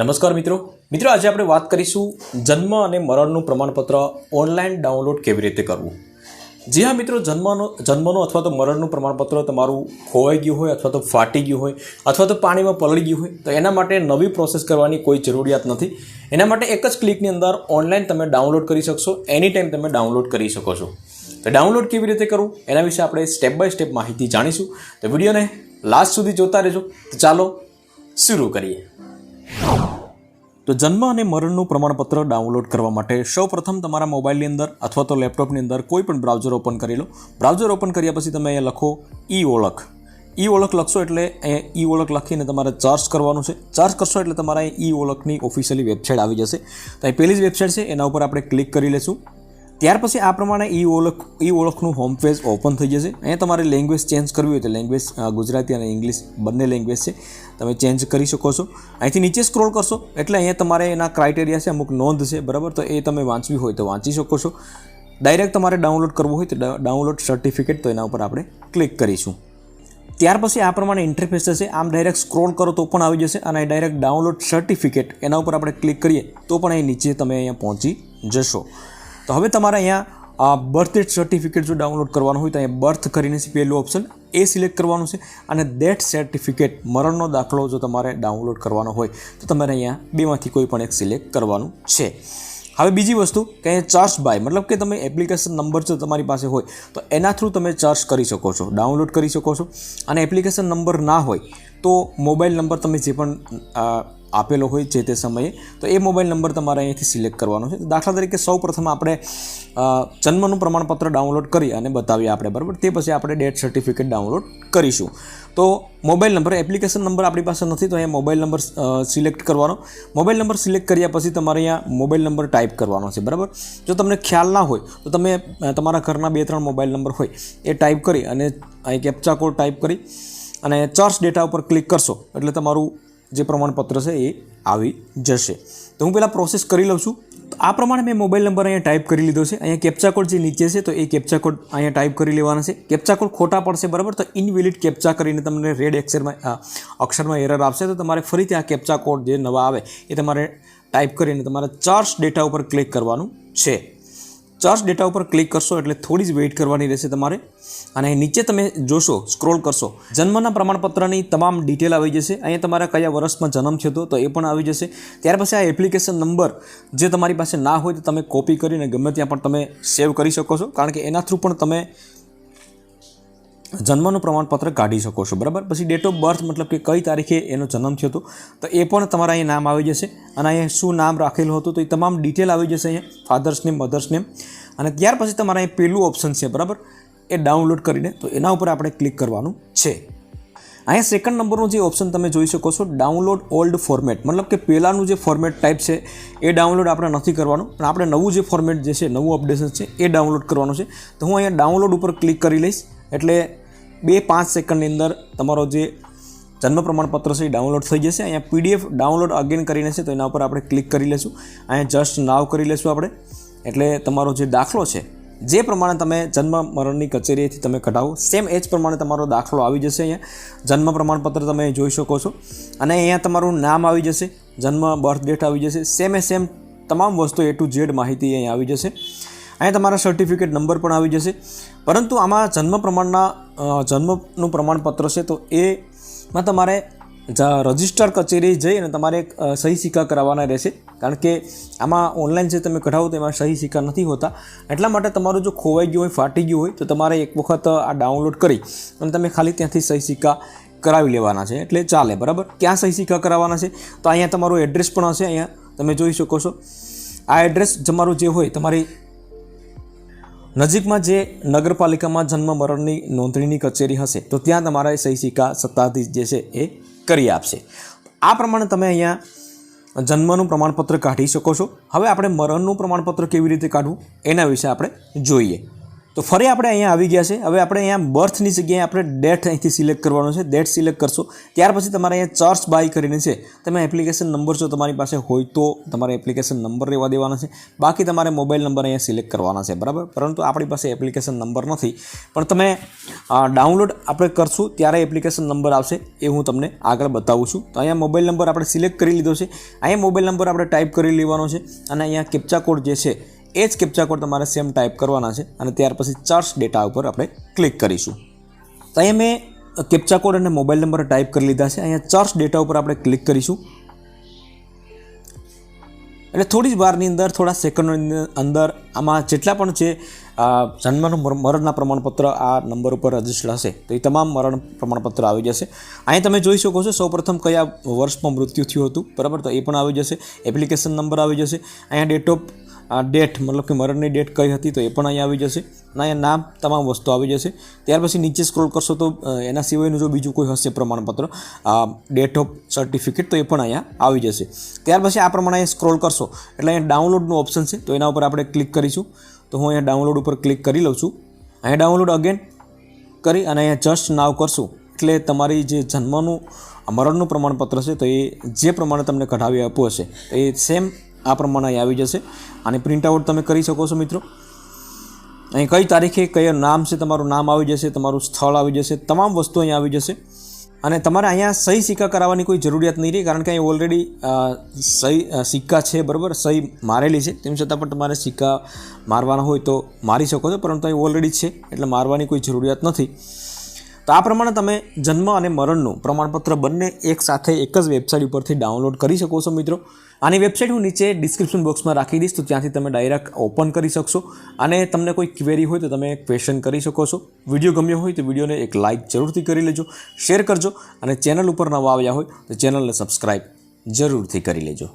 નમસ્કાર મિત્રો. મિત્રો, આજે આપણે વાત કરીશું જન્મ અને મરણનું પ્રમાણપત્ર ઓનલાઈન ડાઉનલોડ કેવી રીતે કરવું? જી હા મિત્રો, જન્મનો જન્મનો અથવા તો મરણનું પ્રમાણપત્ર તમારું ખોવાઈ ગયું હોય અથવા તો ફાટી ગયું હોય અથવા તો પાણીમાં પલળી ગયું હોય, તો એના માટે નવી પ્રોસેસ કરવાની કોઈ જરૂરિયાત નથી. એના માટે એક જ ક્લિકની અંદર ઓનલાઈન તમે ડાઉનલોડ કરી શકશો. એની ટાઈમ તમે ડાઉનલોડ કરી શકો છો. તો ડાઉનલોડ કેવી રીતે કરવું? એના વિશે આપણે સ્ટેપ બાય સ્ટેપ માહિતી જાણીશું. તો વિડીયોને લાસ્ટ સુધી જોતા રહેજો. તો ચાલો, શરૂ કરીએ. તો જન્મ અને મરણનું પ્રમાણપત્ર ડાઉનલોડ કરવા માટે સૌપ્રથમ તમારા મોબાઈલની અંદર અથવા તો લેપટોપની અંદર કોઈ પણ બ્રાઉઝર ઓપન કરી લો. બ્રાઉઝર ઓપન કર્યા પછી તમે અહીંયા લખો ઈ ઓળખ ઈ ઓળખ લખશો એટલે અહીંયા ઈ ઓળખ લખીને તમારે ચાર્જ કરવાનું છે. ચાર્જ કરશો એટલે તમારા ઈ ઓળખની ઓફિશિયલી વેબસાઇટ આવી જશે. તો અહીં પહેલી જ વેબસાઇટ છે, એના ઉપર આપણે ક્લિક કરી લેશું. ત્યાર પછી આ પ્રમાણે ઈ ઓળખ, ઈ ઓળખનું હોમ પેજ ઓપન થઈ જશે. અહીંયા તમારે લેંગ્વેજ ચેન્જ કરવી હોય તો લેંગ્વેજ ગુજરાતી અને ઇંગ્લિશ બંને લેંગ્વેજ છે. તમે ચેન્જ કરી શકો છો. અહીંથી નીચે સ્ક્રોલ કરશો, એટલે અહીંયા તમારે એના ક્રાઇટેરિયા છે, અમુક નોંધ છે, બરાબર? તો એ તમે વાંચવી હોય તો વાંચી શકો છો. ડાયરેક્ટ તમારે ડાઉનલોડ કરવું હોય તો ડાઉનલોડ સર્ટિફિકેટ તો એના ઉપર આપણે ક્લિક કરીશું. ત્યાર પછી આ પ્રમાણે ઇન્ટરફેસ થશે આમ ડાયરેક્ટ સ્ક્રોલ કરો તો પણ આવી જશે અને ડાયરેક્ટ ડાઉનલોડ સર્ટિફિકેટ એના ઉપર આપણે ક્લિક કરીએ તો પણ અહીં નીચે તમે અહીંયા પહોંચી જશો. તો હવે તમારે અહીંયા બર્થ ડેટ સર્ટિફિકેટ જો ડાઉનલોડ કરવાનું હોય તો અહીંયા બર્થ કરીને છે પહેલું ઓપ્શન એ સિલેક્ટ કરવાનું છે અને ડેટ સર્ટિફિકેટ મરણનો દાખલો જો તમારે ડાઉનલોડ કરવાનો હોય તો તમારે અહીંયા બેમાંથી કોઈ પણ એક સિલેક્ટ કરવાનું છે. હવે બીજી વસ્તુ કે ચાર્જ બાય મતલબ કે તમે એપ્લિકેશન નંબર જો તમારી પાસે હોય તો એના થ્રુ તમે ચાર્જ કરી શકો છો ડાઉનલોડ કરી શકો છો અને એપ્લિકેશન નંબર ના હોય તો મોબાઈલ નંબર તમે જે પણ આપેલો હોય જે તે સમયે. તો એ મોબાઈલ નંબર તમારે અહીંયાથી સિલેક્ટ કરવાનો છે. દાખલા તરીકે સૌ પ્રથમ આપણે જન્મનું પ્રમાણપત્ર ડાઉનલોડ કરી અને બતાવીએ આપણે, બરાબર? તે પછી આપણે ડેથ સર્ટિફિકેટ ડાઉનલોડ કરીશું. તો મોબાઈલ નંબર, એપ્લિકેશન નંબર આપણી પાસે નથી, તો અહીંયા મોબાઈલ નંબર સિલેક્ટ કરવાનો. મોબાઈલ નંબર સિલેક્ટ કર્યા પછી તમારે અહીંયા મોબાઈલ નંબર ટાઈપ કરવાનો છે, બરાબર? જો તમને ખ્યાલ ના હોય, તો તમે તમારા ઘરના બે ત્રણ મોબાઈલ નંબર હોય, એ ટાઈપ કરી અને અહીં કેપ્ચા કોડ ટાઈપ કરી અને ચર્ચ ડેટા ઉપર ક્લિક કરશો. એટલે તમારું જે પ્રમાણપત્ર છે એ આવી જશે. તો હું પહેલાં પ્રોસેસ કરી લઉં છું. આ પ્રમાણે મેં મોબાઈલ નંબર અહીંયા ટાઈપ કરી લીધો છે. અહીંયા કેપ્ચા કોડ જે નીચે છે તો એ કેપ્ચા કોડ અહીંયા ટાઈપ કરી લેવાના છે. કેપ્ચા કોડ ખોટા પડશે, બરાબર? તો ઇનવેલિડ કેપ્ચા કરીને તમને રેડ અક્ષરમાં અક્ષરમાં એરર આપશે. તો તમારે ફરીથી આ કેપ્ચા કોડ જે નવા આવે એ તમારે ટાઈપ કરીને તમારે ચાર્જ ડેટા ઉપર ક્લિક કરવાનું છે. ચાર્જ ડેટા ઉપર ક્લિક કરશો એટલે થોડી જ વેઇટ કરવાની રહેશે તમારે. અને નીચે તમે જોશો, સ્ક્રોલ કરશો. જન્મના પ્રમાણપત્રની તમામ ડિટેલ આવી જશે. અહીંયા તમારા કયા વર્ષમાં જન્મ થયો હતો તો એ પણ આવી જશે. ત્યાર પછી આ એપ્લિકેશન નંબર જે તમારી પાસે ના હોય તો તમે કોપી કરીને ગમે ત્યાં પણ તમે સેવ કરી શકો છો. કારણ કે એના થ્રુ પણ તમે જન્મનું પ્રમાણપત્ર કાઢી શકો છો, બરાબર? પછી ડેટ ઓફ બર્થ મતલબ કે કઈ તારીખે એનો જન્મ થયો હતો, તો એ પણ તમારા અહીંયા નામ આવી જશે અને અહીંયા શું નામ રાખેલું હતું, તો એ તમામ ડિટેલ આવી જશે અહીંયા ફાધર્સ નેમ મધર્સ નેમ અને ત્યાર પછી તમારા અહીં પહેલું ઓપ્શન છે, બરાબર? એ ડાઉનલોડ કરીને તો એના ઉપર આપણે ક્લિક કરવાનું છે. અહીંયા સેકન્ડ નંબરનું જે ઓપ્શન તમે જોઈ શકો છો ડાઉનલોડ ઓલ્ડ ફોર્મેટ મતલબ કે પહેલાંનું જે ફોર્મેટ ટાઈપ છે, એ ડાઉનલોડ આપણે નથી કરવાનું, પણ આપણે નવું જે ફોર્મેટ જે છે, નવું અપડેશન છે, એ ડાઉનલોડ કરવાનું છે. તો હું અહીંયા ડાઉનલોડ ઉપર ક્લિક કરી લઈશ. એટલે બે પાંચ સેકન્ડની અંદર તમારો જે જન્મ પ્રમાણપત્ર છે એ ડાઉનલોડ થઈ જશે. અહીંયા પીડીએફ ડાઉનલોડ અગેન કરીને છે, તો એના ઉપર આપણે ક્લિક કરી લઈશું અહીંયા જસ્ટ નાવ કરી લઈશું આપણે. એટલે તમારો જે દાખલો છે, જે પ્રમાણે તમે જન્મ મરણની કચેરીએથી તમે કઢાવો સેમ એ જ પ્રમાણે તમારો દાખલો આવી જશે અહીંયા. જન્મ પ્રમાણપત્ર તમે જોઈ શકો છો. અને અહીંયા તમારું નામ આવી જશે, જન્મ બર્થ ડેટ આવી જશે. સેમ એ સેમ તમામ વસ્તુ એ ટુ ઝેડ માહિતી અહીંયા આવી જશે. અહીંયા તમારા સર્ટિફિકેટ નંબર પણ આવી જશે. પરંતુ આમાં જન્મ પ્રમાણના જન્મનું પ્રમાણપત્ર છે તો એમાં તમારે રજિસ્ટર કચેરી જઈ અને તમારે સહી સિક્કા કરાવવાના રહેશે. કારણ કે આમાં ઓનલાઈન જે તમે કઢાવો તો એમાં સહી સિક્કા નથી હોતા. એટલા માટે તમારું જો ખોવાઈ ગયું હોય, ફાટી ગયું હોય, તો તમારે એક વખત આ ડાઉનલોડ કરી અને તમે ખાલી ત્યાંથી સહી સિક્કા કરાવી લેવાના છે. એટલે ચાલે, બરાબર? ક્યાં સહી સિક્કા કરાવવાના છે? તો અહીંયા તમારું એડ્રેસ પણ હશે અહીંયા. તમે જોઈ શકો છો. આ એડ્રેસ તમારું જે હોય, તમારી નજીકમાં જે નગરપાલિકામાં જન્મ મરણની નોંધણીની કચેરી હશે, તો ત્યાં તમારા સહી સિક્કા સત્તાધીશ જે છે એ કરી આપશે. આ પ્રમાણે તમે અહીંયા જન્મનું પ્રમાણપત્ર કાઢી શકો છો. હવે આપણે મરણનું પ્રમાણપત્ર કેવી રીતે કાઢવું, એના વિશે આપણે જોઈએ. તો ફરી આપણે અહીંયા આવી ગયા છે. હવે આપણે અહીંયા બર્થની જગ્યાએ આપણે ડેટ અહીંથી સિલેક્ટ કરવાનો છે. ડેટ સિલેક્ટ કરશો. ત્યાર પછી તમારે અહીંયા ચર્ચ બાય કરીને છે. તમે એપ્લિકેશન નંબર જો તમારી પાસે હોય તો તમારે એપ્લિકેશન નંબર રહેવા દેવાના છે. બાકી તમારે મોબાઈલ નંબર અહીંયા સિલેક્ટ કરવાના છે. બરાબર? પરંતુ આપણી પાસે એપ્લિકેશન નંબર નથી. પણ તમે ડાઉનલોડ આપણે કરશું ત્યારે એપ્લિકેશન નંબર આવશે. એ હું તમને આગળ બતાવું છું. તો અહીંયા મોબાઈલ નંબર આપણે સિલેક્ટ કરી લીધો છે. અહીંયા મોબાઈલ નંબર આપણે ટાઈપ કરી લેવાનો છે. અને અહીંયા કેપ્ચા કોડ જે છે એ જ કેપ્ચા કોડ તમારે સેમ ટાઈપ કરવાના છે અને ત્યાર પછી ચર્ચ ડેટા ઉપર આપણે ક્લિક કરીશું. તો અહીંયા મેં કેપ્ચા કોડ અને મોબાઈલ નંબર ટાઈપ કરી લીધા છે. અહીંયા ચર્ચ ડેટા ઉપર આપણે ક્લિક કરીશું. એટલે થોડી જ વારની અંદર, થોડા સેકન્ડની અંદર આમાં જેટલા પણ છે જન્મનું મર- મરણના પ્રમાણપત્ર આ નંબર ઉપર રજીસ્ટર્ડ હશે. તો એ તમામ મરણ પ્રમાણપત્ર આવી જશે. અહીં તમે જોઈ શકો છો સૌપ્રથમ કયા વર્ષમાં મૃત્યુ થયું હતું. બરાબર? તો એ પણ આવી જશે. એપ્લિકેશન નંબર આવી જશે. અહીંયા ડેટ ઓફ ડેટ મતલબ કે મરણની ડેટ કઈ હતી તો એ પણ અહીંયા આવી જશે. અને અહીંયા નામ તમામ વસ્તુ આવી જશે. ત્યાર પછી નીચે સ્ક્રોલ કરશો તો એના સિવાયનું જો બીજું કોઈ હશે પ્રમાણપત્ર ડેટ ઓફ સર્ટિફિકેટ તો એ પણ અહીંયા આવી જશે. ત્યાર પછી આ પ્રમાણે સ્ક્રોલ કરશો. એટલે અહીંયા ડાઉનલોડનું ઓપ્શન છે. તો એના ઉપર આપણે ક્લિક કરીશું. તો હું અહીંયા ડાઉનલોડ ઉપર ક્લિક કરી લઉં છું. અહીંયા ડાઉનલોડ અગેન કરી અને અહીંયા જસ્ટ નાવ કરશું. એટલે તમારી જે જન્મનું મરણનું પ્રમાણપત્ર છે, તો એ જે પ્રમાણે તમને કઢાવી આપવું હશે તો એ સેમ આ પ્રમાણે અહીં આવી જશે. અને પ્રિન્ટ આઉટ તમે કરી શકો છો મિત્રો. અહીં કઈ તારીખે કયા નામ છે, તમારું નામ આવી જશે, તમારું સ્થળ આવી જશે, તમામ વસ્તુ અહીંયા આવી જશે. અને તમારે અહીંયા સહી સિક્કા કરાવવાની કોઈ જરૂરિયાત નહીં રહી, કારણ કે અહીં ઓલરેડી સહી સિક્કા છે, બરાબર? સહી મારેલી છે. તેમ છતાં પણ તમારે સિક્કા મારવાના હોય તો મારી શકો છો, પરંતુ અહીં ઓલરેડી છે, એટલે મારવાની કોઈ જરૂરિયાત નથી. તો આ પ્રમાણે તમે જન્મ અને મરણનું પ્રમાણપત્ર બંને એક સાથે એક જ વેબસાઇટ ઉપરથી ડાઉનલોડ કરી શકો છો મિત્રો. આની વેબસાઇટ હું નીચે ડિસ્ક્રિપ્શન બોક્સમાં રાખી દઈશ, તો ત્યાંથી તમે ડાયરેક્ટ ઓપન કરી શકશો. અને તમને કોઈ ક્વેરી હોય તો તમે ક્વેશ્ચન કરી શકો છો. વીડિયો ગમ્યો હોય તો વિડીયોને એક લાઇક જરૂરથી કરી લેજો શેર કરજો અને ચેનલ ઉપર નવા આવ્યા હોય તો ચેનલને સબસ્ક્રાઈબ જરૂરથી કરી લેજો.